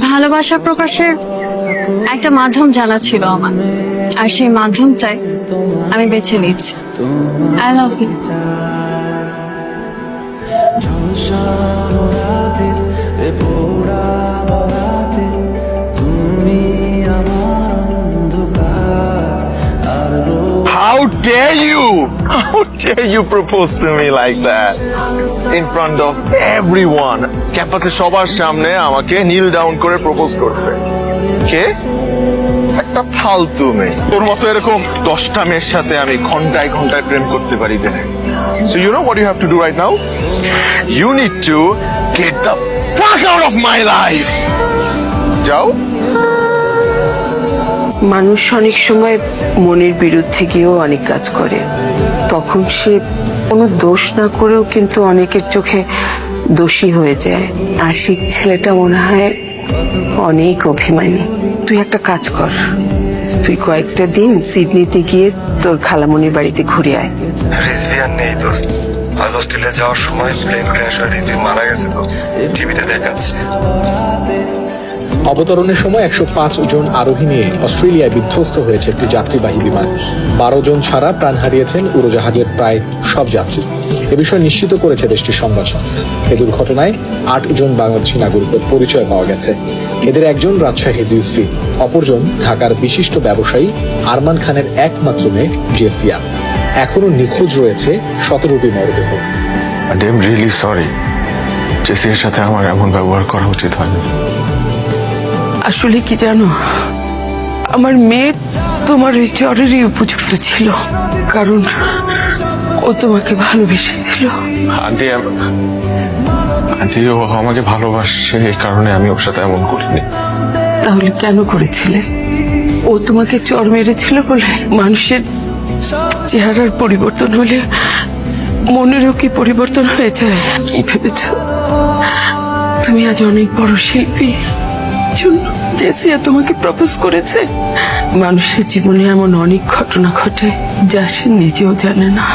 ভালোবাসা প্রকাশের একটা মাধ্যম জানা ছিল আমার। আর সেই মাধ্যমটাই আমি বেছে নিচ্ছি I love you How dare you? How dare you propose to me like that? In front of everyone. ক্যাম্পাসে সবার সামনে আমাকে নীল ডাউন করে প্রপোজ করছে কে একটা ফালতু মেয়ে তোর মতো এরকম দশটা মেয়ের সাথে আমি ঘন্টায় ঘন্টায় প্রেম করতে পারি যে So you know what you have to do right now? You need to get the fuck out of my life. যাও মানুষ অনেক সময় মনের বিরুদ্ধে গিয়েও অনেক কাজ করে। তখন সে কোনো দোষ না করেও কিন্তু অনেকের চোখে দোষী হয়ে যায়। আশিক ছেলেটা মনে হয় অনেক অভিমানী। তুই একটা কাজ কর। তুই কয়েকটা দিন সিডনিতে গিয়ে তোর খালামনির বাড়িতে ঘুরে আয়। রিজভিয়ান নেই দোস্ত। আজ অস্ট্রেলিয়া যাওয়ার সময় প্লেন ক্র্যাশ হয়ে রিজভি মারা গেছে তো টিভিতে দেখাচ্ছে। অবতরণের সময় একশো পাঁচ জন আরোহী নিয়ে অস্ট্রেলিয়ায় বিধ্বস্ত হয়েছে একটি যাত্রীবাহী বিমান। বারো জন ছাড়া প্রাণ হারিয়েছেন উড়োজাহাজের প্রায় সব যাত্রী। এ বিষয়ে নিশ্চিত করেছে দেশটির সংবাদ সংস্থা। এ দুর্ঘটনায় আট জন বাংলাদেশি নাগরিকের পরিচয় পাওয়া গেছে। এদের একজন রাজশাহীর রিজভি অপরজন ঢাকার বিশিষ্ট ব্যবসায়ী আরমান খানের একমাত্র মেয়ে জেসিয়া। এখনও নিখোঁজ রয়েছে সতেরোটি মরদেহ। আই রিয়েলি সরি জেসির সাথে আমার এমন ব্যবহার করা উচিত হয়নি। আসলে কি জানো? আমার মেয়ে তোমার এই চরেরই উপযুক্ত ছিল। কারণ ও তোমাকে ভালোবেসেছিল। আন্টি আন্টি ও আমাকে ভালোবাসে এই কারণে আমি ওর সাথে এমন করিনি। তাহলে কেন করেছিলে? ও তোমাকে চর মেরেছিল বলে মানুষের চেহারার পরিবর্তন হলে মনেরও কি পরিবর্তন হয়ে যায়? কি ভেবেছ? তুমি আজ অনেক বড় শিল্পী। জেসিয়া তোমাকে প্রপোজ করেছে? মানুষের জীবনে এমন অনেক ঘটনা ঘটে যা সে নিজেও জানে না।